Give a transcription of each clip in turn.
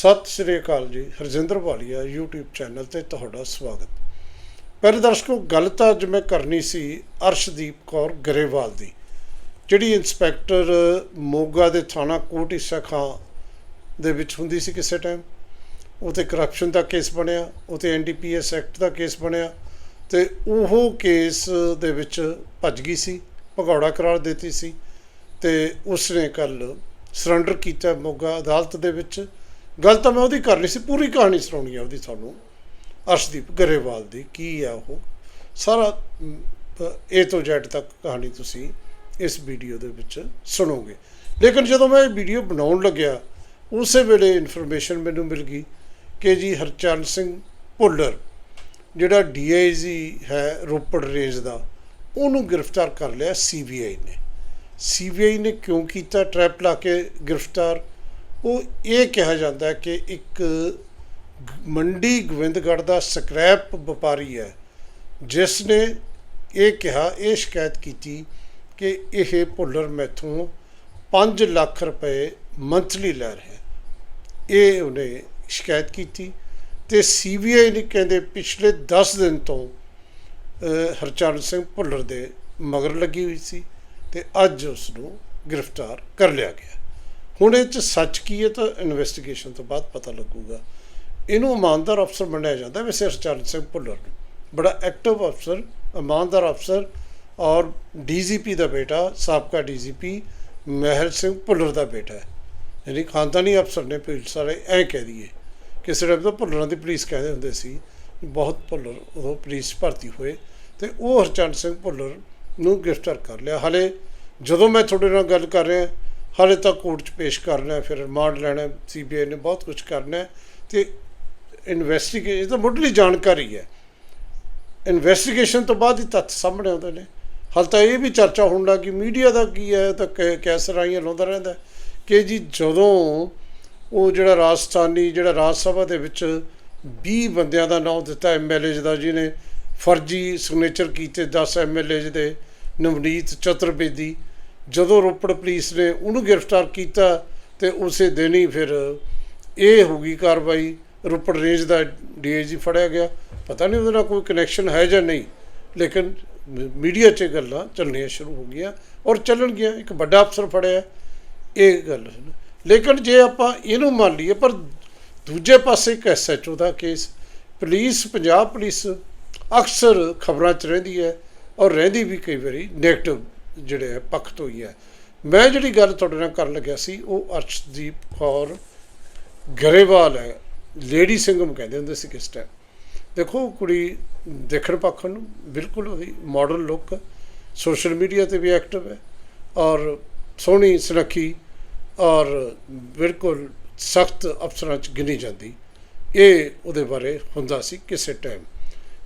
ਸਤਿ ਸ੍ਰੀ ਅਕਾਲ ਜੀ, ਹਰਜਿੰਦਰ ਵਾਲੀਆ, YouTube channel ਤੇ ਤੁਹਾਡਾ ਸਵਾਗਤ। ਪਹਿਲੇ ਦਰਸ਼ਕੋ, ਗੱਲ ਤਾਂ ਅੱਜ ਮੈਂ ਕਰਨੀ ਸੀ ਅਰਸ਼ਦੀਪ ਕੌਰ ਗਰੇਵਾਲ ਦੀ, ਜਿਹੜੀ ਇੰਸਪੈਕਟਰ ਮੋਗਾ ਦੇ ਥਾਣਾ ਕੋਟ ਈਸਾ ਖਾਂ ਦੇ ਵਿੱਚ ਹੁੰਦੀ ਸੀ ਕਿਸੇ ਟਾਈਮ ਉਹ ਤੇ ਕਰਪਸ਼ਨ ਦਾ ਕੇਸ ਬਣਿਆ, ਉਹ ਤੇ ਐਨਡੀਪੀਐਸ ਐਕਟ ਦਾ ਕੇਸ ਬਣਿਆ, ਤੇ ਉਹ ਕੇਸ ਦੇ ਵਿੱਚ ਭੱਜ ਗਈ ਸੀ, ਭਗੌੜਾ ਕਰਾਰ ਦਿੱਤੀ ਸੀ, ਤੇ ਉਸਨੇ ਕੱਲ ਸਰੈਂਡਰ ਕੀਤਾ ਮੋਗਾ ਅਦਾਲਤ ਦੇ ਵਿੱਚ। ਗੱਲ ਤਾਂ ਮੈਂ ਉਹਦੀ ਕਰਨੀ ਸੀ, ਪੂਰੀ ਕਹਾਣੀ ਸੁਣਾਉਣੀ ਆ ਉਹਦੀ ਤੁਹਾਨੂੰ, ਅਰਸ਼ਦੀਪ ਗਰੇਵਾਲ ਦੀ, ਕੀ ਆ ਉਹ? ਸਾਰਾ ਏ ਤੋਂ Z ਤੱਕ ਕਹਾਣੀ ਤੁਸੀਂ ਇਸ ਵੀਡੀਓ ਦੇ ਵਿੱਚ ਸੁਣੋਗੇ। ਲੇਕਿਨ ਜਦੋਂ ਮੈਂ ਇਹ ਵੀਡੀਓ ਬਣਾਉਣ ਲੱਗਿਆ, ਉਸੇ ਵੇਲੇ ਇਨਫੋਰਮੇਸ਼ਨ ਮੈਨੂੰ ਮਿਲ ਗਈ ਕਿ ਜੀ ਹਰਚਰਨ ਸਿੰਘ ਭੁੱਲਰ, ਜਿਹੜਾ ਡੀਆਈਜੀ ਹੈ ਰੋਪੜ ਰੇਂਜ ਦਾ, ਉਹਨੂੰ ਗ੍ਰਿਫਤਾਰ ਕਰ ਲਿਆ ਸੀਬੀਆਈ ਨੇ। ਸੀਬੀਆਈ ਨੇ ਕਿਉਂ ਕੀਤਾ? ਟ੍ਰੈਪ ਲਾ ਕੇ ਗ੍ਰਿਫਤਾਰ ਉਹ ਇਹ ਕਿਹਾ ਜਾਂਦਾ ਕਿ ਇੱਕ ਮੰਡੀ ਗੋਬਿੰਦਗੜ੍ਹ ਦਾ ਸਕ੍ਰੈਪ ਵਪਾਰੀ ਹੈ, ਜਿਸ ਨੇ ਇਹ ਕਿਹਾ, ਇਹ ਸ਼ਿਕਾਇਤ ਕੀਤੀ ਕਿ ਇਹ ਭੁੱਲਰ ਮੈਥੋਂ 5 ਲੱਖ ਰੁਪਏ ਮੰਥਲੀ ਲੈ ਰਿਹਾ ਇਹ ਉਹਨੇ ਸ਼ਿਕਾਇਤ ਕੀਤੀ ਤੇ ਸੀਬੀਆਈ ਨੇ ਕਹਿੰਦੇ ਪਿਛਲੇ 10 ਦਿਨ ਤੋਂ ਹਰਚਰਨ ਸਿੰਘ ਭੁੱਲਰ ਦੇ ਮਗਰ ਲੱਗੀ ਹੋਈ ਸੀ ਤੇ ਅੱਜ ਉਸ ਨੂੰ ਗ੍ਰਿਫਤਾਰ ਕਰ ਲਿਆ ਗਿਆ। ਹੁਣ ਇਹ ਚ ਸੱਚ ਕੀ ਹੈ ਤਾਂ ਇਨਵੈਸਟੀਗੇਸ਼ਨ ਤੋਂ ਬਾਅਦ ਪਤਾ ਲੱਗੂਗਾ। ਇਹਨੂੰ ਇਮਾਨਦਾਰ ਅਫਸਰ ਮੰਨਿਆ ਜਾਂਦਾ, ਵੈਸੇ ਹਰਚਰਨ ਸਿੰਘ ਭੁੱਲਰ ਬੜਾ ਐਕਟਿਵ ਅਫਸਰ, ਇਮਾਨਦਾਰ ਅਫਸਰ ਔਰ ਡੀਜੀਪੀ ਦਾ ਬੇਟਾ, ਸਾਬਕਾ ਡੀਜੀਪੀ ਮਹਿਲ ਸਿੰਘ ਭੁੱਲਰ ਦਾ ਬੇਟਾ ਹੈ। ਯਾਨੀ ਖਾਨਦਾਨੀ ਅਫਸਰ ਨੇ ਪੁਲਿਸ ਸਾਰੇ ਐਂ ਕਹਿ ਦਈਏ ਕਿਸੇ ਟਾਈਮ ਤਾਂ ਭੁੱਲਰਾਂ ਦੀ ਪੁਲਿਸ ਕਹਿੰਦੇ ਹੁੰਦੇ ਸੀ, ਬਹੁਤ ਭੁੱਲਰ ਉਹ ਪੁਲਿਸ ਭਰਤੀ ਹੋਏ ਤੇ ਉਹ ਹਰਚੰਦ ਸਿੰਘ ਭੁੱਲਰ ਨੂੰ ਗ੍ਰਿਫਤਾਰ ਕਰ ਲਿਆ। ਹਲੇ ਜਦੋਂ ਮੈਂ ਤੁਹਾਡੇ ਨਾਲ ਗੱਲ ਕਰ ਰਿਹਾ ਹਾਲੇ ਤੱਕ ਕੋਰਟ 'ਚ ਪੇਸ਼ ਕਰਨਾ ਫਿਰ ਰਿਮਾਂਡ ਲੈਣਾ ਸੀਬੀਆਈ ਨੇ ਬਹੁਤ ਕੁਝ ਕਰਨਾ ਹੈ ਤੇ ਇਨਵੈਸਟੀਗੇਸ਼ਨ ਤਾਂ ਮੁੱਢਲੀ ਜਾਣਕਾਰੀ ਹੈ। ਇਨਵੈਸਟੀਗੇਸ਼ਨ ਤੋਂ ਬਾਅਦ ਹੀ ਤੱਥ ਸਾਹਮਣੇ ਆਉਂਦੇ ਨੇ। ਹਾਲ ਤਾਂ ਇਹ ਵੀ ਚਰਚਾ ਹੋਣ ਲੱਗੀ ਮੀਡੀਆ ਦਾ ਕੀ ਹੈ ਤਾਂ ਕੈ- ਕੈਸਰ ਆਈਆਂ ਲਾਉਂਦਾ ਰਹਿੰਦਾ ਕਿ ਜੀ ਜਦੋਂ ਉਹ ਜਿਹੜਾ ਰਾਜਸਥਾਨੀ, ਜਿਹੜਾ ਰਾਜ ਸਭਾ ਦੇ ਵਿੱਚ 20 ਬੰਦਿਆਂ ਦਾ ਨਾਮ ਦਿੱਤਾ ਐਮਐਲਏ ਦਾ, ਜਿਹਨੇ ਫਰਜ਼ੀ ਸਿਗਨੇਚਰ ਕੀਤੇ 10 ਐਮਐਲਏ ਦੇ, ਨਵਨੀਤ ਚਤੁਰਵੇਦੀ ਜਦੋਂ ਰੋਪੜ ਪੁਲਿਸ ਨੇ ਉਹਨੂੰ ਗ੍ਰਿਫਤਾਰ ਕੀਤਾ ਤੇ ਉਸੇ ਦਿਨ ਹੀ ਫਿਰ ਇਹ ਹੋ ਗਈ ਕਾਰਵਾਈ। ਰੋਪੜ ਰੇਂਜ ਦਾ ਡੀਆਈਜੀ ਫੜਿਆ ਗਿਆ। ਪਤਾ ਨਹੀਂ ਉਹਦੇ ਨਾਲ ਕੋਈ ਕਨੈਕਸ਼ਨ ਹੈ ਜਾਂ ਨਹੀਂ, ਲੇਕਿਨ ਮੀਡੀਆ 'ਚ ਇਹ ਗੱਲਾਂ ਚੱਲਣੀਆਂ ਸ਼ੁਰੂ ਹੋ ਗਈਆਂ ਔਰ ਚੱਲਣ ਗਿਆ। ਇੱਕ ਵੱਡਾ ਅਫਸਰ ਫੜਿਆ ਇਹ ਗੱਲ ਹੈ। ਲੇਕਿਨ ਜੇ ਆਪਾਂ ਇਹਨੂੰ ਮੰਨ ਲਈਏ, ਪਰ ਦੂਜੇ ਪਾਸੇ ਇੱਕ ਐਸਐਚਓ ਦਾ ਕੇਸ ਪੁਲਿਸ, ਪੰਜਾਬ ਪੁਲਿਸ ਅਕਸਰ ਖਬਰਾਂ 'ਚ ਰਹਿੰਦੀ ਹੈ ਔਰ ਰਹਿੰਦੀ ਵੀ ਕਈ ਵਾਰੀ 네ਗੇਟਿਵ ਜਿਹੜੇ ਹੈ ਪੱਖ ਤੋਂ ਹੀ। ਹੈ ਮੈਂ ਜਿਹੜੀ ਗੱਲ ਤੁਹਾਡੇ ਨਾਲ ਕਰਨ ਲੱਗਿਆ ਸੀ, ਉਹ ਅਰਸ਼ਦੀਪ ਕੌਰ ਗਰੇਵਾਲ ਹੈ। ਲੇਡੀ ਸਿੰਘਮ ਕਹਿੰਦੇ ਹੁੰਦੇ ਸੀ ਕਿਸ ਟਾਈਮ ਦੇਖੋ, ਕੁੜੀ ਦੇਖਣ ਪੱਖ ਨੂੰ ਬਿਲਕੁਲ ਉਹਦੀ ਮਾਡਰਨ ਲੁੱਕ ਸੋਸ਼ਲ ਮੀਡੀਆ ਤੇ ਵੀ ਐਕਟਿਵ ਹੈ ਔਰ ਸੋਹਣੀ ਸੁਨੱਖੀ ਔਰ ਬਿਲਕੁਲ ਸਖਤ ਅਫਸਰਾਂ ਚ ਗਿਣੀ ਜਾਂਦੀ। ਇਹ ਉਹਦੇ ਬਾਰੇ ਹੁੰਦਾ ਸੀ ਕਿਸੇ ਟਾਈਮ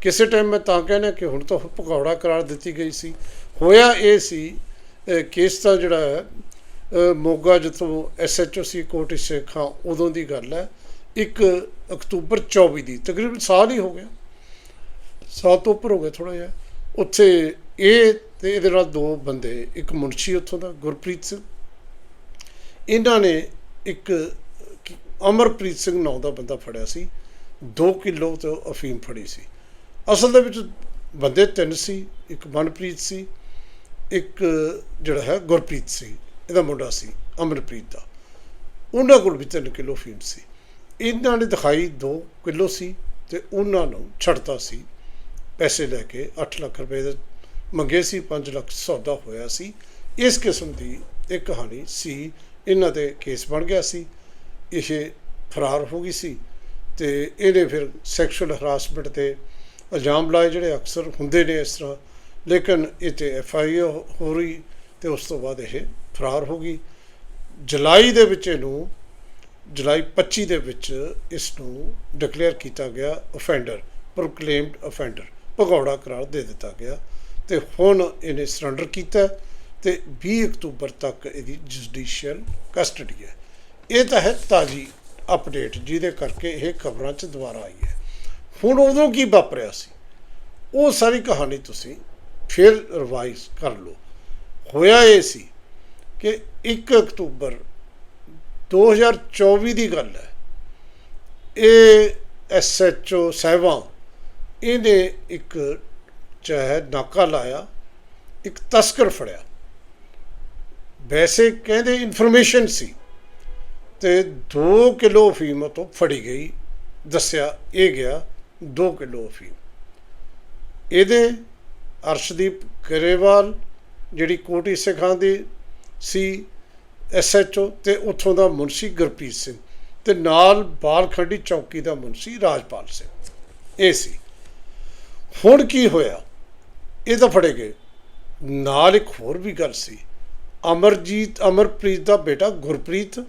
ਕਿਸੇ ਟਾਈਮ ਮੈਂ ਤਾਂ ਕਹਿੰਦਾ ਕਿ ਹੁਣ ਤਾਂ ਭਗੌੜਾ ਕਰਾਰ ਦਿੱਤੀ ਗਈ ਸੀ। ਹੋਇਆ ਇਹ ਸੀ ਕੇਸ ਦਾ ਜਿਹੜਾ ਹੈ ਮੋਗਾ ਜਿੱਥੋਂ ਐਸਐਚਓ ਸੀ ਕੋਟ ਖਾਂ ਉਦੋਂ ਦੀ ਗੱਲ ਹੈ। 1 ਅਕਤੂਬਰ 24 ਦੀ, ਤਕਰੀਬਨ ਸਾਲ ਹੀ ਹੋ ਗਿਆ। ਸਾਲ ਤੋਂ ਉੱਪਰ ਹੋ ਗਿਆ ਥੋੜਾ ਜਿਹਾ। ਉੱਥੇ ਇਹ ਤੇ ਇਹਦੇ ਨਾਲ ਦੋ ਬੰਦੇ, ਇੱਕ ਮੁਨਸ਼ੀ ਉੱਥੋਂ ਦਾ, ਗੁਰਪ੍ਰੀਤ ਸਿੰਘ। ਇਹਨਾਂ ਨੇ ਇੱਕ ਅਮਰਪ੍ਰੀਤ ਸਿੰਘ ਨਾਂ ਦਾ ਬੰਦਾ ਫੜਿਆ ਸੀ। 2 ਕਿਲੋ ਤੋਂ ਅਫੀਮ ਫੜੀ ਸੀ। ਅਸਲ ਦੇ ਵਿੱਚ ਬੰਦੇ ਤਿੰਨ ਸੀ, ਇੱਕ ਮਨਪ੍ਰੀਤ ਸੀ, ਇੱਕ ਜਿਹੜਾ ਹੈ ਗੁਰਪ੍ਰੀਤ ਸੀ, ਇਹਦਾ ਮੁੰਡਾ ਸੀ ਅਮਰਪ੍ਰੀਤ ਦਾ। ਉਹਨਾਂ ਕੋਲ ਵੀ 3 ਕਿਲੋ ਅਫੀਮ ਸੀ। ਇਹਨਾਂ ਨੇ ਦਿਖਾਈ 2 ਕਿਲੋ ਸੀ ਤੇ ਉਹਨਾਂ ਨੂੰ ਛੱਡਤਾ ਸੀ। ਪੈਸੇ ਲੈ ਕੇ 8 ਲੱਖ ਰੁਪਏ ਦੇ ਮੰਗੇ ਸੀ 5 ਲੱਖ ਸੌਦਾ ਹੋਇਆ ਸੀ। ਇਸ ਕਿਸਮ ਦੀ ਇੱਕ ਕਹਾਣੀ ਸੀ। ਇਹਨਾਂ 'ਤੇ ਕੇਸ ਬਣ ਗਿਆ ਸੀ। ਇਹ ਫਰਾਰ ਹੋ ਗਈ ਸੀ ਤੇ ਇਹਨੇ ਫਿਰ ਸੈਕਸ਼ੂਅਲ ਹਰਾਸਮੈਂਟ ਤੇ ਇਲਜ਼ਾਮ ਲਾਏ ਜਿਹੜੇ ਅਕਸਰ ਹੁੰਦੇ ਨੇ ਇਸ ਤਰ੍ਹਾਂ, ਲੇਕਿਨ ਇਹ ਤੇ ਐਫ ਆਈ ਹੋ ਰਹੀ ਤੇ ਉਸ ਤੋਂ ਬਾਅਦ ਇਹ ਫਰਾਰ ਹੋ ਗਈ। ਜੁਲਾਈ ਦੇ ਵਿੱਚ ਇਹਨੂੰ, ਜੁਲਾਈ 25 ਦੇ ਵਿੱਚ ਇਸ ਨੂੰ ਡਿਕਲੇਅਰ ਕੀਤਾ ਗਿਆ ਅਫੈਂਡਰ ਪ੍ਰੋਕਲੇਮਡ ਅਫੈਂਡਰ ਭਗੌੜਾ ਕਰਾਰ ਦੇ ਦਿੱਤਾ ਗਿਆ ਤੇ ਹੁਣ ਇਹਨੇ ਸਰੈਂਡਰ ਕੀਤਾ ਤੇ 20 ਅਕਤੂਬਰ ਤੱਕ ਇਹਦੀ ਜੁਡੀਸ਼ੀਅਲ ਕਸਟਡੀ ਹੈ। ਇਹ ਤਾਂ ਹੈ ਤਾਜੀ ਅਪਡੇਟ ਜਿਹਦੇ ਕਰਕੇ ਇਹ ਖਬਰਾਂ 'ਚ ਦੁਬਾਰਾ ਆਈ ਹੈ। ਹੁਣ ਉਦੋਂ ਕੀ ਵਾਪਰਿਆ ਸੀ? ਉਹ ਸਾਰੀ ਕਹਾਣੀ ਤੁਸੀਂ ਫਿਰ ਰਿਵਾਈਜ਼ ਕਰ ਲਓ। ਹੋਇਆ ਇਹ ਸੀ ਕਿ 1 ਅਕਤੂਬਰ 2024 ਦੀ ਗੱਲ ਹੈ। ਇਹ ਐਸਐਚਓ ਸਹਿਬਾਂ, ਇਹਨੇ ਇੱਕ ਚਾਹੇ ਨਾਕਾ ਲਾਇਆ, ਇੱਕ ਤਸਕਰ ਫੜਿਆ। ਵੈਸੇ ਕਹਿੰਦੇ ਇਨਫੋਰਮੇਸ਼ਨ ਸੀ ਤੇ 2 ਕਿਲੋ ਅਫੀਮ ਤੋਂ ਫੜੀ ਗਈ, ਦੱਸਿਆ ਇਹ ਗਿਆ 2 ਕਿਲੋ ਅਫੀਮ। ਇਹਦੇ ਅਰਸ਼ਦੀਪ ਗਰੇਵਾਲ, ਜਿਹੜੀ ਕੋਟੀ ਸਿੱਖਾਂ ਦੀ ਸੀ ਐਸਐਚਓ ਤੇ ਉੱਥੋਂ ਦਾ ਮੁਨਸ਼ੀ ਗੁਰਪ੍ਰੀਤ ਸਿੰਘ ਤੇ ਨਾਲ ਬਾਲਖੰਡੀ ਚੌਕੀ ਦਾ ਮੁਨਸ਼ੀ ਰਾਜਪਾਲ ਸਿੰਘ। ਇਹ ਸੀ। ਹੁਣ ਕੀ ਹੋਇਆ? ਇਹ ਤਾਂ ਫੜੇ ਗਏ। ਨਾਲ ਇੱਕ ਹੋਰ ਵੀ ਗੱਲ ਸੀ। ਅਮਰਜੀਤ, ਅਮਰਪ੍ਰੀਤ ਦਾ ਬੇਟਾ ਗੁਰਪ੍ਰੀਤ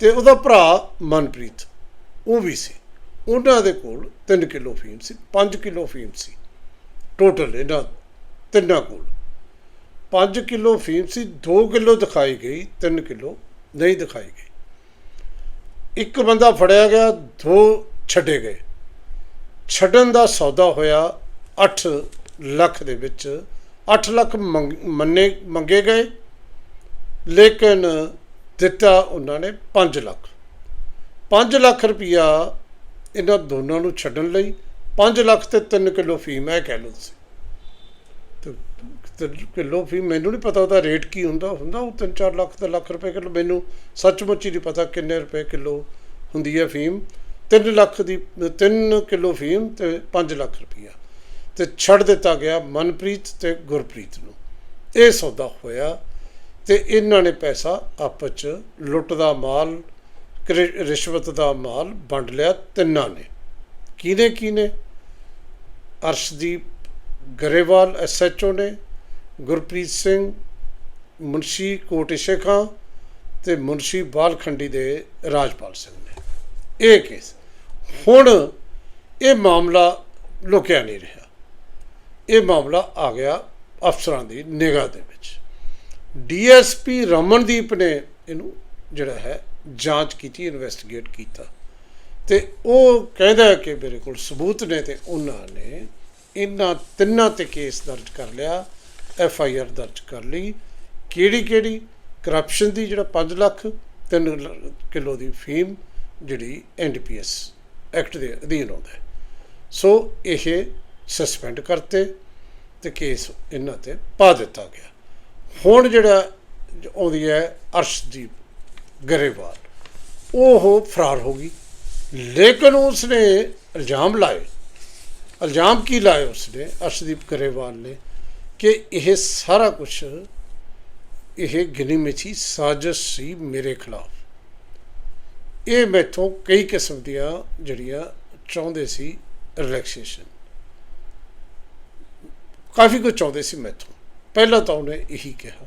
ਤੇ ਉਹਦਾ ਭਰਾ ਮਨਪ੍ਰੀਤ। ਉਹ ਵੀ ਸੀ। ਉਹਨਾਂ ਦੇ ਕੋਲ 3 ਕਿਲੋ ਫੀਮ ਸੀ 5 ਕਿਲੋ ਫੀਮ ਸੀ। ਟੋਟਲ ਇਹਨਾਂ ਤਿੰਨਾਂ ਕੋਲ। 5 ਕਿਲੋ ਫੀਮ ਸੀ 2 ਕਿਲੋ ਦਿਖਾਈ ਗਈ 3 ਕਿਲੋ ਨਹੀਂ ਦਿਖਾਈ ਗਈ। ਇੱਕ ਬੰਦਾ ਫੜਿਆ ਗਿਆ, ਦੋ ਛੱਡੇ ਗਏ। ਛੱਡਣ ਦਾ ਸੌਦਾ ਹੋਇਆ 8 ਲੱਖ ਦੇ ਵਿੱਚ। 8 ਲੱਖ ਮੰਗ- ਮੰਨੇ, ਮੰਗੇ ਗਏ, ਲੇਕਿਨ ਦਿੱਤਾ ਉਹਨਾਂ ਨੇ 5 ਲੱਖ। 5 ਲੱਖ ਰੁਪਇਆ ਇਹਨਾਂ ਦੋਨਾਂ ਨੂੰ ਛੱਡਣ ਲਈ 5 ਲੱਖ ਤੇ 3 ਕਿਲੋ ਫੀਮ ਹੈ ਕਹਿ ਲਓ ਤੁਸੀਂ। ਤੇ ਤਿੰਨ ਕਿਲੋ ਫੀਮ ਮੈਨੂੰ ਨਹੀਂ ਪਤਾ ਉਹਦਾ ਰੇਟ ਕੀ ਹੁੰਦਾ ਹੁੰਦਾ ਉਹ 3-4 ਲੱਖ ਤੇ ਲੱਖ ਰੁਪਏ ਕਿਲੋ। ਮੈਨੂੰ ਸੱਚਮੁੱਚ ਹੀ ਨਹੀਂ ਪਤਾ ਕਿੰਨੇ ਰੁਪਏ ਕਿਲੋ ਹੁੰਦੀ ਹੈ ਫੀਮ। 3 ਲੱਖ ਦੀ 3 ਕਿਲੋ ਫੀਮ ਤੇ 5 ਲੱਖ ਰੁਪਇਆ ਤੇ ਛੱਡ ਦਿੱਤਾ ਗਿਆ ਮਨਪ੍ਰੀਤ ਤੇ ਗੁਰਪ੍ਰੀਤ ਨੂੰ। ਇਹ ਸੌਦਾ ਹੋਇਆ ਤੇ ਇਹਨਾਂ ਨੇ ਪੈਸਾ ਆਪਸ ਚ ਲੁੱਟਦਾ ਮਾਲ ਰਿਸ਼ਵਤ ਦਾ ਮਾਲ ਵੰਡ ਲਿਆ ਤਿੰਨਾਂ ਨੇ। ਕਿਹਨੇ ਕਿਹਨੇ? ਅਰਸ਼ਦੀਪ ਗਰੇਵਾਲ ਐਸਐਚਓ ਨੇ, ਗੁਰਪ੍ਰੀਤ ਸਿੰਘ, ਮੁਨਸ਼ੀ ਕੋਟ ਸ਼ੇਖਾਂ ਤੇ ਮੁਨਸ਼ੀ ਬਾਲਖੰਡੀ ਦੇ ਰਾਜਪਾਲ ਸਿੰਘ ਨੇ। ਇਹ ਕੇਸ। ਹੁਣ ਇਹ ਮਾਮਲਾ ਲੁਕਿਆ ਨਹੀਂ ਰਿਹਾ। ਇਹ ਮਾਮਲਾ ਆ ਗਿਆ ਅਫਸਰਾਂ ਦੀ ਨਿਗਾਹ ਦੇ ਵਿੱਚ। ਡੀਐਸਪੀ ਰਮਨਦੀਪ ਨੇ ਇਹਨੂੰ ਜਿਹੜਾ ਹੈ ਜਾਂਚ ਕੀਤੀ ਇਨਵੈਸਟੀਗੇਟ ਕੀਤਾ। ਤੇ ਉਹ ਕਹਿੰਦਾ ਕਿ ਮੇਰੇ ਕੋਲ ਸਬੂਤ ਨੇ ਤੇ ਉਹਨਾਂ ਨੇ ਇਹਨਾਂ ਤਿੰਨਾਂ ਤੇ ਕੇਸ ਦਰਜ ਕਰ ਲਿਆ, ਐਫ ਆਈ ਆਰ ਦਰਜ ਕਰ ਲਈ। ਕਿਹੜੀ ਕਿਹੜੀ ਕਰਪਸ਼ਨ ਦੀ ਜਿਹੜਾ 5 ਲੱਖ 3 ਕਿਲੋ ਦੀ ਫੀਮ ਜਿਹੜੀ ਐਨਡੀਪੀਐਸ ਐਕਟ ਦੇ ਅਧੀਨ ਆਉਂਦਾ ਸੋ ਇਹ ਸਸਪੈਂਡ ਕਰਤੇ ਤੇ ਕੇਸ ਇਹਨਾਂ ਤੇ ਪਾ ਦਿੱਤਾ ਗਿਆ। ਹੁਣ ਜਿਹੜਾ ਆਉਂਦੀ ਹੈ ਅਰਸ਼ਦੀਪ ਗਰੇਵਾਲ। ਉਹ ਫਰਾਰ ਹੋ ਗਈ। ਲੇਕਿਨ ਉਸਨੇ ਇਲਜ਼ਾਮ ਲਾਏ। ਇਲਜ਼ਾਮ ਕੀ ਲਾਏ ਉਸਨੇ? ਅਰਸ਼ਦੀਪ ਗਰੇਵਾਲ ਨੇ ਕਿ ਇਹ ਸਾਰਾ ਕੁਝ ਇਹ ਗਿਣੀ ਮਿਛੀ ਸਾਜ਼ਿਸ਼ ਸੀ ਮੇਰੇ ਖਿਲਾਫ। ਇਹ ਮੈਥੋਂ ਕਈ ਕਿਸਮ ਦੀਆਂ ਜਿਹੜੀਆਂ ਚਾਹੁੰਦੇ ਸੀ ਰਿਲੈਕਸੇਸ਼ਨ ਕਾਫੀ ਕੁਝ ਚਾਹੁੰਦੇ ਸੀ ਮੈਥੋਂ। ਪਹਿਲਾਂ ਤਾਂ ਉਹਨੇ ਇਹੀ ਕਿਹਾ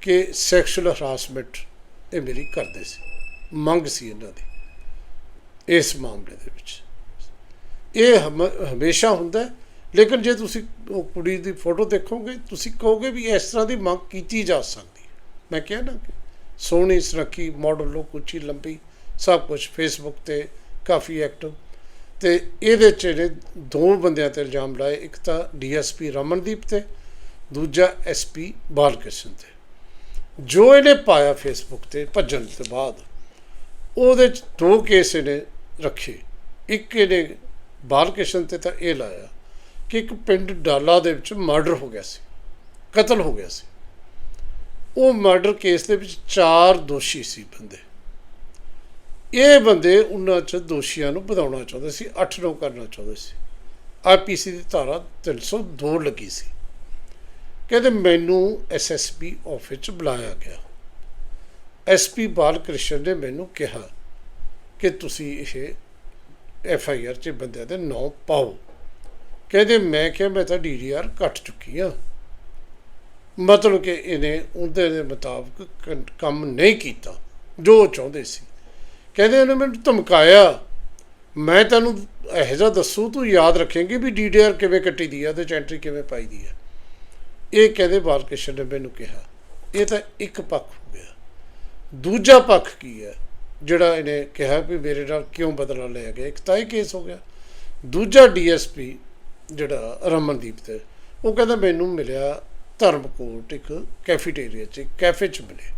ਕਿ ਸੈਕਸ਼ੂਅਲ ਹਰਾਸਮੈਂਟ ਇਹ ਮੇਰੀ ਕਰਦੇ ਸੀ। ਮੰਗ ਸੀ ਇਹਨਾਂ ਦੀ। ਇਸ ਮਾਮਲੇ ਦੇ ਵਿੱਚ। ਇਹ ਹਮ- ਹਮੇਸ਼ਾ ਹੁੰਦਾ ਲੇਕਿਨ ਜੇ ਤੁਸੀਂ ਉਹ ਕੁੜੀ ਦੀ ਫੋਟੋ ਦੇਖੋਗੇ, ਤੁਸੀਂ ਕਹੋਗੇ ਵੀ ਇਸ ਤਰ੍ਹਾਂ ਦੀ ਮੰਗ ਕੀਤੀ ਜਾ ਸਕਦੀ ਹੈ। ਮੈਂ ਕਿਹਾ ਨਾ ਕਿ ਸੋਹਣੀ ਸੁਰੱਖੀ ਮਾਡਲ ਲੋਕ ਉੱਚੀ ਲੰਬੀ, ਸਭ ਕੁਝ ਫੇਸਬੁੱਕ ਤੇ ਕਾਫੀ ਐਕਟਿਵ ਤੇ ਇਹਦੇ ਚ ਇਹਨੇ ਦੋ ਬੰਦਿਆਂ ਤੇ ਇਲਜ਼ਾਮ ਲਾਏ, ਇੱਕ ਤਾਂ ਡੀਐਸਪੀ ਰਮਨਦੀਪ ਤੇ, ਦੂਜਾ ਐਸਪੀ ਬਾਲਕ੍ਰਿਸ਼ਨ ਤੇ। ਜੋ ਇਹਨੇ ਪਾਇਆ ਫੇਸਬੁੱਕ ਤੇ ਭੱਜਣ ਤੋਂ ਬਾਅਦ, ਉਹਦੇ ਚ ਦੋ ਕੇਸ ਇਹਨੇ ਰੱਖੇ। ਇੱਕ ਇਹਨੇ ਬਾਲਕ੍ਰਿਸ਼ਨ ਤੇ ਤਾਂ ਇਹ ਲਾਇਆ ਕਿ ਇੱਕ ਪਿੰਡ ਡਾਲਾ ਦੇ ਵਿੱਚ ਮਰਡਰ ਹੋ ਗਿਆ ਸੀ, ਕਤਲ ਹੋ ਗਿਆ ਸੀ। ਉਹ ਮਰਡਰ ਕੇਸ ਦੇ ਵਿੱਚ ਚਾਰ ਦੋਸ਼ੀ ਸੀ ਬੰਦੇ। ਇਹ ਬੰਦੇ ਉਹਨਾਂ ਚ ਦੋਸ਼ੀਆਂ ਨੂੰ ਵਧਾਉਣਾ ਚਾਹੁੰਦੇ ਸੀ 8 9 ਕਰਨਾ ਚਾਹੁੰਦੇ ਸੀ। ਆਈਪੀਸੀ ਦੀ ਧਾਰਾ 302 ਲੱਗੀ ਸੀ। ਕਹਿੰਦੇ ਮੈਨੂੰ ਐਸਐਸਪੀ ਆਫਿਸ ਚ ਬੁਲਾਇਆ ਗਿਆ। ਐਸਪੀ ਬਾਲਕ੍ਰਿਸ਼ਨ ਨੇ ਮੈਨੂੰ ਕਿਹਾ ਕਿ ਤੁਸੀਂ ਇਹ ਐਫ ਆਈ ਆਰ 'ਚ ਬੰਦਿਆਂ ਦੇ ਨਾਂ ਪਾਓ। ਕਹਿੰਦੇ ਮੈਂ ਕਿਹਾ ਮੈਂ ਤਾਂ ਡੀਡੀਆਰ ਕੱਟ ਚੁੱਕੀ ਆ ਮਤਲਬ ਕਿ ਇਹਨੇ ਉਹਦੇ ਦੇ ਮੁਤਾਬਕ ਕੰਮ ਨਹੀਂ ਕੀਤਾ, ਜੋ ਉਹ ਚਾਹੁੰਦੇ ਸੀ। ਕਹਿੰਦੇ ਉਹਨੇ ਮੈਨੂੰ ਧਮਕਾਇਆ, ਮੈਂ ਤੈਨੂੰ ਇਹੋ ਜਿਹਾ ਦੱਸੂ, ਤੂੰ ਯਾਦ ਰੱਖੇਂਗੀ ਵੀ ਡੀਡੀਆਰ ਕਿਵੇਂ ਕੱਟੀ ਦੀ ਆ, ਉਹਦੇ ਚ ਐਂਟਰੀ ਕਿਵੇਂ ਪਾਈ ਦੀ ਆ। ਇਹ ਕਹਿੰਦੇ ਬਾਲਕ੍ਰਿਸ਼ਨ ਨੇ ਮੈਨੂੰ ਕਿਹਾ। ਇਹ ਤਾਂ ਇੱਕ ਪੱਖ ਹੋ ਗਿਆ। ਦੂਜਾ ਪੱਖ ਕੀ ਹੈ? ਜਿਹੜਾ ਇਹਨੇ ਕਿਹਾ ਵੀ ਮੇਰੇ ਨਾਲ ਕਿਉਂ ਬਦਲਾ ਲਿਆ ਗਿਆ? ਇੱਕ ਤਾਂ ਇਹ ਕੇਸ ਹੋ ਗਿਆ। ਦੂਜਾ ਡੀਐਸਪੀ ਜਿਹੜਾ ਰਮਨਦੀਪ ਤੇ, ਉਹ ਕਹਿੰਦਾ ਮੈਨੂੰ ਮਿਲਿਆ ਧਰਮਕੋਟ ਇੱਕ ਕੈਫੇਟੇਰੀਆ 'ਚ ਕੈਫੇ 'ਚ ਮਿਲੇ।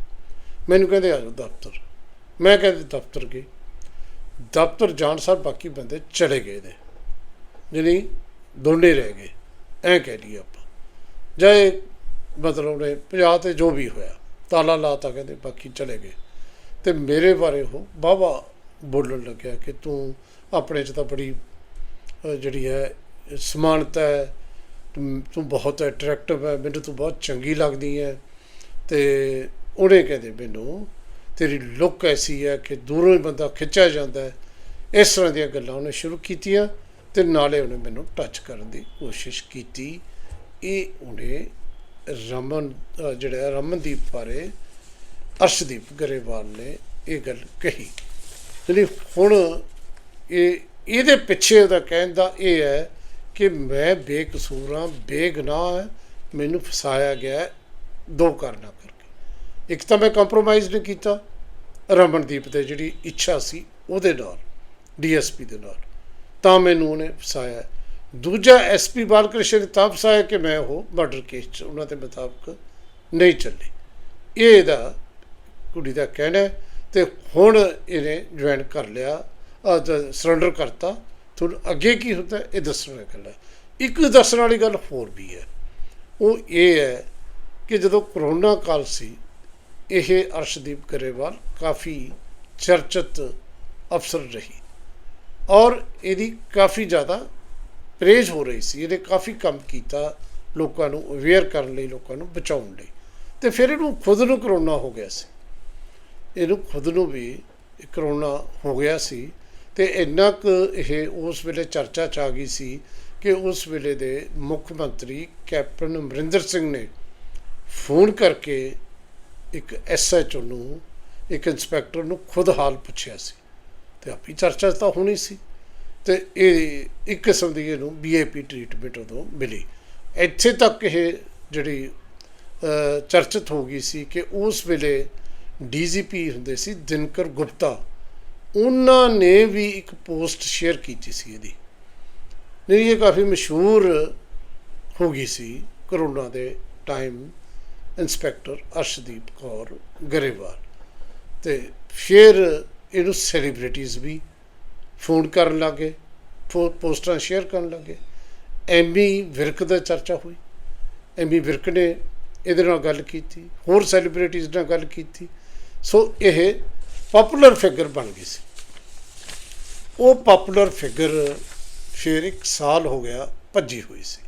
ਮੈਨੂੰ ਕਹਿੰਦੇ ਆ ਜਾਓ ਦਫ਼ਤਰ। ਮੈਂ ਕਹਿੰਦੇ ਦਫ਼ਤਰ ਗਏ। ਦਫ਼ਤਰ ਜਾਣ ਸਾਰ ਬਾਕੀ ਬੰਦੇ ਚਲੇ ਗਏ ਨੇ। ਜਿਹੜੀ ਦੋਨੇ ਰਹਿ ਗਏ। ਐਂ ਕਹਿ ਲਈਏ ਆਪਾਂ। ਜਾਏ ਮਤਲਬ ਉਹਨੇ 50 ਤੇ ਜੋ ਵੀ ਹੋਇਆ, ਤਾਲਾ ਲਾਤਾ ਕਹਿੰਦੇ ਬਾਕੀ ਚਲੇ ਗਏ। ਤੇ ਮੇਰੇ ਬਾਰੇ ਉਹ ਬਾਵਾ ਬੋਲਣ ਲੱਗਿਆ ਕਿ ਤੂੰ ਆਪਣੇ ਚ ਤਾਂ ਬੜੀ ਜਿਹੜੀ ਹੈ, ਸਮਾਨਤਾ ਹੈ, ਤੂੰ ਤੂੰ ਬਹੁਤ ਅਟਰੈਕਟਿਵ ਹੈ, ਮੈਨੂੰ ਤੂੰ ਬਹੁਤ ਚੰਗੀ ਲੱਗਦੀ ਹੈ। ਤੇ ਉਹਨੇ ਕਹਿੰਦੇ ਮੈਨੂੰ, ਤੇਰੀ ਲੁੱਕ ਐਸੀ ਹੈ ਕਿ ਦੂਰੋਂ ਹੀ ਬੰਦਾ ਖਿੱਚਿਆ ਜਾਂਦਾ ਹੈ। ਇਸ ਤਰ੍ਹਾਂ ਦੀਆਂ ਗੱਲਾਂ ਉਹਨੇ ਸ਼ੁਰੂ ਕੀਤੀਆਂ ਤੇ ਨਾਲੇ ਉਹਨੇ ਮੈਨੂੰ ਟੱਚ ਕਰਨ ਦੀ ਕੋਸ਼ਿਸ਼ ਕੀਤੀ। ਇਹ ਉਹਨੇ ਰਮਨ ਜਿਹੜਾ ਰਮਨਦੀਪ ਬਾਰੇ ਅਰਸ਼ਦੀਪ ਗਰੇਵਾਲ ਨੇ ਇਹ ਗੱਲ ਕਹੀ। ਜਿਹੜੀ ਹੁਣ ਇਹ, ਇਹਦੇ ਪਿੱਛੇ ਉਹਦਾ ਕਹਿਣ ਦਾ ਇਹ ਹੈ ਕਿ ਮੈਂ ਬੇਕਸੂਰ ਹਾਂ ਬੇਗਨਾਹ ਹਾਂ, ਮੈਨੂੰ ਫਸਾਇਆ ਗਿਆ ਦੋ ਕਾਰਨਾਂ ਕਰਕੇ। ਇੱਕ ਤਾਂ ਮੈਂ ਕੰਪਰੋਮਾਈਜ਼ ਨਹੀਂ ਕੀਤਾ, ਰਮਨਦੀਪ ਤੇ ਜਿਹੜੀ ਇੱਛਾ ਸੀ ਉਹਦੇ ਨਾਲ, ਡੀਐਸਪੀ ਦੇ ਨਾਲ, ਤਾਂ ਮੈਨੂੰ ਉਹਨੇ ਫਸਾਇਆ ਦੂਜਾ ਐਸਪੀ ਬਾਲਕ੍ਰਿਸ਼ਨ ਨੇ ਹੈ ਕਿ ਮੈਂ ਉਹ ਮਰਡਰ ਕੇਸ 'ਚ, ਉਹਨਾਂ ਦੇ ਮੁਤਾਬਕ ਨਹੀਂ ਚੱਲੇ। ਇਹ ਇਹਦਾ ਕੁੜੀ ਦਾ ਕਹਿਣਾ ਹੈ ਤੇ ਹੁਣ ਇਹਨੇ ਜੁਆਇਨ ਕਰ ਲਿਆ ਸਰੈਂਡਰ ਕਰਤਾ। ਤੁਹਾਨੂੰ ਅੱਗੇ ਕੀ ਹੁੰਦਾ ਇਹ ਦੱਸਣ ਵਾਲੀ ਗੱਲ ਹੈ। ਇੱਕ ਦੱਸਣ ਵਾਲੀ ਗੱਲ ਹੋਰ ਵੀ ਹੈ। ਉਹ ਇਹ ਹੈ ਕਿ ਜਦੋਂ ਕਰੋਨਾ ਕਾਲ ਸੀ, ਇਹ ਅਰਸ਼ਦੀਪ ਗਰੇਵਾਲ ਕਾਫੀ ਚਰਚਿਤ ਅਫਸਰ ਰਹੀ ਔਰ ਇਹਦੀ ਕਾਫੀ ਜ਼ਿਆਦਾ ਪ੍ਰੇਜ ਹੋ ਰਹੀ ਸੀ, ਇਹਨੇ ਕਾਫੀ ਕੰਮ ਕੀਤਾ ਲੋਕਾਂ ਨੂੰ ਅਵੇਅਰ ਕਰਨ ਲਈ ਲੋਕਾਂ ਨੂੰ, ਬਚਾਉਣ ਲਈ। ਤੇ ਫਿਰ ਇਹਨੂੰ ਖੁਦ ਨੂੰ ਕਰੋਨਾ ਹੋ ਗਿਆ ਸੀ। ਇਹਨੂੰ ਖੁਦ ਨੂੰ ਵੀ ਕਰੋਨਾ ਹੋ ਗਿਆ ਸੀ ਤੇ ਇੰਨਾ ਕੁ ਇਹ ਉਸ ਵੇਲੇ ਚਰਚਾ ਚ ਆ ਗਈ ਸੀ ਕਿ ਉਸ ਵੇਲੇ ਦੇ ਮੁੱਖ ਮੰਤਰੀ ਕੈਪਟਨ ਅਮਰਿੰਦਰ ਸਿੰਘ ਨੇ ਫੋਨ ਕਰਕੇ ਇੱਕ ਐਸਐਚਓ ਨੂੰ, ਇੱਕ ਇੰਸਪੈਕਟਰ ਨੂੰ ਖੁਦ ਹਾਲ ਪੁੱਛਿਆ ਸੀ। ਤੇ ਆਪੀ ਚਰਚਾ ਤਾਂ ਹੋਣੀ ਸੀ। ਤੇ ਇਹ ਇੱਕ ਕਿਸਮ ਦੀ ਇਹਨੂੰ ਬੀਏਪੀ ਟ੍ਰੀਟਮੈਂਟ ਉਦੋਂ ਮਿਲੀ। ਇੱਥੇ ਤੱਕ ਇਹ ਜਿਹੜੀ ਚਰਚਿਤ ਹੋ ਗਈ ਸੀ ਕਿ ਉਸ ਵੇਲੇ ਡੀਜੀਪੀ ਹੁੰਦੇ ਸੀ, ਦਿਨਕਰ ਗੁਪਤਾ, ਉਹਨਾਂ ਨੇ ਵੀ ਇੱਕ ਪੋਸਟ ਸ਼ੇਅਰ ਕੀਤੀ ਸੀ ਇਹਦੀ। ਨਹੀਂ, ਇਹ ਕਾਫੀ ਮਸ਼ਹੂਰ ਹੋ ਗਈ ਸੀ ਕਰੋਨਾ ਦੇ ਟਾਈਮ ਇੰਸਪੈਕਟਰ ਅਰਸ਼ਦੀਪ ਕੌਰ ਗਰੇਵਾਲ। ਤੇ ਫਿਰ ਇਹਨੂੰ ਸੈਲੀਬ੍ਰਿਟੀਜ਼ ਵੀ ਫੋਨ ਕਰਨ ਲੱਗੇ, ਫੋ, ਪੋਸਟਾਂ ਸ਼ੇਅਰ ਕਰਨ ਲੱਗੇ। ਐਮੀ ਵਿਰਕ ਦਾ ਚਰਚਾ ਹੋਈ। ਐਮੀ ਵਿਰਕ ਨੇ ਇਹਦੇ ਨਾਲ ਗੱਲ ਕੀਤੀ, ਹੋਰ ਸੈਲੀਬ੍ਰਿਟੀਜ਼ ਨਾਲ ਗੱਲ ਕੀਤੀ। ਸੋ ਇਹ ਪਪੂਲਰ ਫਿਗਰ ਬਣ ਗਈ ਸੀ। ਉਹ ਪਪੂਲਰ ਫਿਗਰ ਫਿਰ ਇੱਕ ਸਾਲ ਹੋ ਗਿਆ ਭੱਜੀ ਹੋਈ ਸੀ।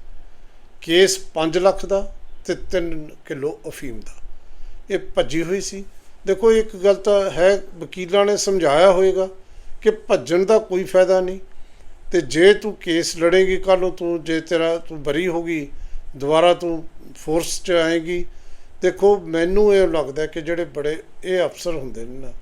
ਕੇਸ 5 ਲੱਖ ਦਾ ਤੇ 3 ਕਿਲੋ ਅਫੀਮ ਦਾ। ਇਹ ਭੱਜੀ ਹੋਈ ਸੀ। ਦੇਖੋ, ਇੱਕ ਗੱਲ ਤਾਂ ਹੈ, ਵਕੀਲਾਂ ਨੇ ਸਮਝਾਇਆ ਹੋਵੇਗਾ ਕਿ ਭੱਜਣ ਦਾ ਕੋਈ ਫਾਇਦਾ ਨਹੀਂ। ਤੇ ਜੇ ਤੂੰ ਕੇਸ ਲੜੇਗੀ ਕੱਲ ਨੂੰ, ਤੂੰ ਜੇ ਤੇਰਾ, ਤੂੰ ਬਰੀ ਹੋ ਗਈ, ਦੁਬਾਰਾ ਤੂੰ ਫੋਰਸ 'ਚ ਆਏਗੀ। ਦੇਖੋ, ਮੈਨੂੰ ਇਹ ਲੱਗਦਾ ਕਿ ਜਿਹੜੇ ਬੜੇ, ਇਹ ਅਫਸਰ ਹੁੰਦੇ ਨੇ ਨਾ,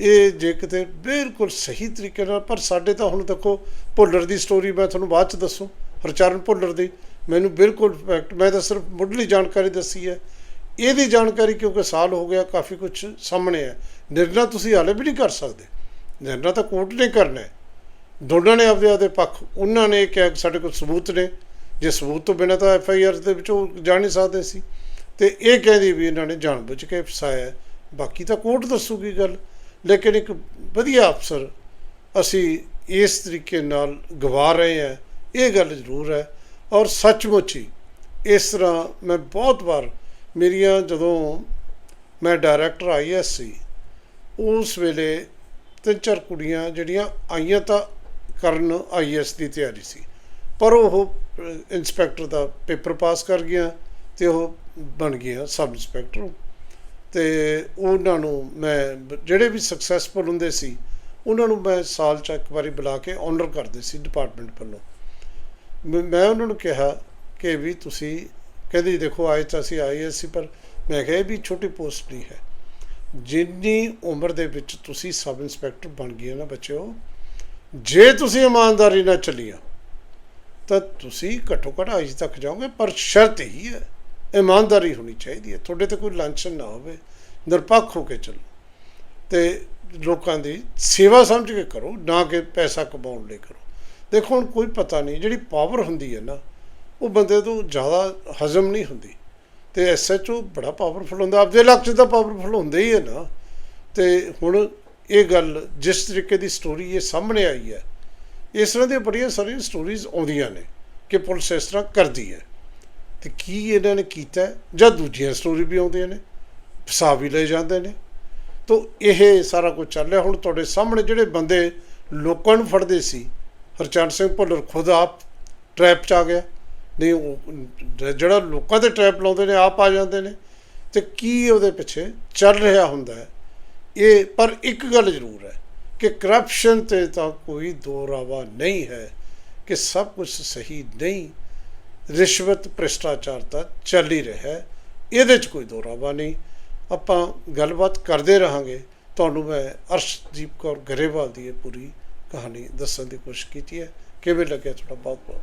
ਇਹ ਜੇ ਕਿਤੇ ਬਿਲਕੁਲ ਸਹੀ ਤਰੀਕੇ ਨਾਲ, ਪਰ ਸਾਡੇ ਤਾਂ ਹੁਣ ਦੇਖੋ, ਭੁੱਲਰ ਦੀ ਸਟੋਰੀ ਮੈਂ ਤੁਹਾਨੂੰ ਬਾਅਦ ਚ ਦੱਸੂ, ਹਰਚਰਨ ਭੁੱਲਰ ਦੀ। ਮੈਨੂੰ ਬਿਲਕੁਲ ਫੈਕਟ ਮੈਂ ਤਾਂ ਸਿਰਫ ਮੁੱਢਲੀ ਜਾਣਕਾਰੀ ਦੱਸੀ ਹੈ। ਇਹਦੀ ਜਾਣਕਾਰੀ ਕਿਉਂਕਿ ਸਾਲ ਹੋ ਗਿਆ, ਕਾਫੀ ਕੁਝ ਸਾਹਮਣੇ ਹੈ। ਨਿਰਣਾ ਤੁਸੀਂ ਹਾਲੇ ਵੀ ਨਹੀਂ ਕਰ ਸਕਦੇ। ਨਿਰਣਾ ਤਾਂ ਕੋਰਟ ਨੇ ਕਰਨਾ ਦੋਨਾਂ ਨੇ ਆਪਦੇ ਆਪਦੇ ਪੱਖ, ਉਹਨਾਂ ਨੇ ਕਿਹਾ ਕਿ ਸਾਡੇ ਕੋਲ ਸਬੂਤ ਨੇ। ਜੇ ਸਬੂਤ ਤੋਂ ਬਿਨਾਂ ਤਾਂ ਐਫ ਆਈ ਆਰ ਦੇ ਵਿੱਚੋਂ ਜਾ ਨਹੀਂ ਸਕਦੇ ਸੀ। ਤੇ ਇਹ ਕਹਿੰਦੀ ਵੀ ਇਹਨਾਂ ਨੇ ਜਾਣਬੁੱਝ ਕੇ ਫਸਾਇਆ ਬਾਕੀ ਤਾਂ ਕੋਰਟ ਦੱਸੂਗੀ ਗੱਲ। ਲੇਕਿਨ ਇੱਕ ਵਧੀਆ ਅਫਸਰ ਅਸੀਂ ਇਸ ਤਰੀਕੇ ਨਾਲ ਗਵਾ ਰਹੇ ਹਾਂ। ਇਹ ਗੱਲ ਜ਼ਰੂਰ ਹੈ। ਔਰ ਸੱਚਮੁੱਚ ਹੀ ਇਸ ਤਰ੍ਹਾਂ ਮੈਂ ਬਹੁਤ ਵਾਰ ਮੇਰੀਆਂ ਜਦੋਂ ਮੈਂ ਡਾਇਰੈਕਟਰ ਆਈਐਸ ਸੀ, ਉਸ ਵੇਲੇ ਤਿੰਨ ਚਾਰ ਕੁੜੀਆਂ ਜਿਹੜੀਆਂ ਆਈਆਂ ਤਾਂ ਕਰਨ ਆਈਐਸ ਦੀ ਤਿਆਰੀ ਸੀ। ਪਰ ਉਹ ਇਨਸਪੈਕਟਰ ਦਾ ਪੇਪਰ ਪਾਸ ਕਰ ਗਿਆ ਤੇ ਉਹ ਬਣ ਗਿਆ ਸਬ ਇੰਸਪੈਕਟਰ ਤੇ ਉਹਨਾਂ ਨੂੰ ਮੈਂ ਜਿਹੜੇ ਵੀ ਸਕਸੈਸਫੁਲ ਹੁੰਦੇ ਸੀ, ਉਹਨਾਂ ਨੂੰ ਮੈਂ ਸਾਲ ਚ ਇੱਕ ਵਾਰੀ ਬੁਲਾ ਕੇ ਆਨਰ ਕਰਦੇ ਸੀ ਡਿਪਾਰਟਮੈਂਟ ਵੱਲੋਂ। ਮੈਂ ਮੈਂ ਉਹਨਾਂ ਨੂੰ ਕਿਹਾ ਕਿ ਵੀ ਤੁਸੀਂ ਕਹਿੰਦੇ ਜੀ ਦੇਖੋ ਆਏ ਤਾਂ ਅਸੀਂ ਆਏ ਸੀ ਪਰ ਮੈਂ ਕਿਹਾ ਇਹ ਵੀ ਛੋਟੀ ਪੋਸਟ ਨਹੀਂ ਹੈ। ਜਿੰਨੀ ਉਮਰ ਦੇ ਵਿੱਚ ਤੁਸੀਂ ਸਬ ਇੰਸਪੈਕਟਰ ਬਣ ਗਏ ਨਾ ਬੱਚਿਓ, ਜੇ ਤੁਸੀਂ ਇਮਾਨਦਾਰੀ ਨਾਲ ਚੱਲੀਆਂ, ਤਾਂ ਤੁਸੀਂ ਘੱਟੋ ਘੱਟ ਅੱਜ ਤੱਕ ਜਾਓਗੇ, ਪਰ ਸ਼ਰਤ ਹੀ ਹੈ, ਇਮਾਨਦਾਰੀ ਹੋਣੀ ਚਾਹੀਦੀ ਹੈ। ਤੁਹਾਡੇ ਤੇ ਕੋਈ ਲਾਂਛਨ ਨਾ ਹੋਵੇ, ਨਿਰਪੱਖ ਹੋ ਕੇ ਚੱਲੋ। ਤੇ ਲੋਕਾਂ ਦੀ ਸੇਵਾ ਸਮਝ ਕੇ ਕਰੋ, ਨਾ ਕਿ ਪੈਸਾ ਕਮਾਉਣ ਲਈ ਕਰੋ। ਦੇਖੋ, ਹੁਣ ਕੋਈ ਪਤਾ ਨਹੀਂ, ਜਿਹੜੀ ਪਾਵਰ ਹੁੰਦੀ ਹੈ ਨਾ, ਉਹ ਬੰਦੇ ਤੋਂ ਜ਼ਿਆਦਾ ਹਜ਼ਮ ਨਹੀਂ ਹੁੰਦੀ। ਤੇ ਐਸਐਚਓ ਬੜਾ ਪਾਵਰਫੁਲ ਹੁੰਦਾ, ਆਪਦੇ ਇਲਾਕੇ 'ਚ ਤਾਂ ਪਾਵਰਫੁਲ ਹੁੰਦਾ ਹੀ ਹੈ ਨਾ। ਤੇ ਹੁਣ ਇਹ ਗੱਲ ਜਿਸ ਤਰੀਕੇ ਦੀ ਸਟੋਰੀ ਇਹ ਸਾਹਮਣੇ ਆਈ ਹੈ, ਇਸ ਤਰ੍ਹਾਂ ਦੀਆਂ ਬੜੀਆਂ ਸਾਰੀਆਂ ਸਟੋਰੀਜ਼ ਆਉਂਦੀਆਂ ਨੇ ਕਿ ਪੁਲਿਸ ਇਸ ਤਰ੍ਹਾਂ ਕਰਦੀ ਹੈ। ਤੇ ਕੀ ਇਹਨਾਂ ਨੇ ਕੀਤਾ ਜਾਂ ਦੂਜੀਆਂ ਸਟੋਰੀ ਵੀ ਆਉਂਦੀਆਂ ਨੇ, ਫਸਾ ਵੀ ਲਏ ਜਾਂਦੇ ਨੇ। ਤੋ ਇਹ ਸਾਰਾ ਕੁਝ ਚੱਲ ਰਿਹਾ। ਹੁਣ ਤੁਹਾਡੇ ਸਾਹਮਣੇ ਜਿਹੜੇ ਬੰਦੇ ਲੋਕਾਂ ਨੂੰ ਫੜਦੇ ਸੀ, ਹਰਚੰਦ ਸਿੰਘ ਭੁੱਲਰ ਖੁਦ ਆਪ ਟ੍ਰੈਪ 'ਚ ਆ ਗਿਆ। ਨਹੀਂ, ਉਹ ਜਿਹੜਾ ਲੋਕਾਂ ਤੇ ਟ੍ਰੈਪ ਲਾਉਂਦੇ ਨੇ, ਆਪ ਆ ਜਾਂਦੇ ਨੇ। ਤੇ ਕੀ ਉਹਦੇ ਪਿੱਛੇ ਚੱਲ ਰਿਹਾ ਹੁੰਦਾ ਹੈ? ਇਹ, ਪਰ ਇੱਕ ਗੱਲ ਜ਼ਰੂਰ ਹੈ ਕਿ ਕਰਪਸ਼ਨ ਤੇ ਤਾਂ ਕੋਈ ਦੋ ਰਾਵਾ ਨਹੀਂ ਹੈ ਕਿ ਸਭ ਕੁਝ ਸਹੀ ਨਹੀਂ। ਰਿਸ਼ਵਤ ਭ੍ਰਿਸ਼ਟਾਚਾਰ ਤਾਂ ਚੱਲ ਹੀ ਰਿਹਾ ਇਹਦੇ 'ਚ ਕੋਈ ਦੋ ਰਾਵਾ ਨਹੀਂ। ਆਪਾਂ ਗੱਲਬਾਤ ਕਰਦੇ ਰਹਾਂਗੇ। ਤੁਹਾਨੂੰ ਮੈਂ ਅਰਸ਼ਦੀਪ ਕੌਰ ਗਰੇਵਾਲ ਦੀ ਇਹ ਪੂਰੀ ਕਹਾਣੀ ਦੱਸਣ ਦੀ ਕੋਸ਼ਿਸ਼ ਕੀਤੀ ਹੈ। ਕਿਵੇਂ ਲੱਗਿਆ ਤੁਹਾਡਾ ਬਹੁਤ ਬਹੁਤ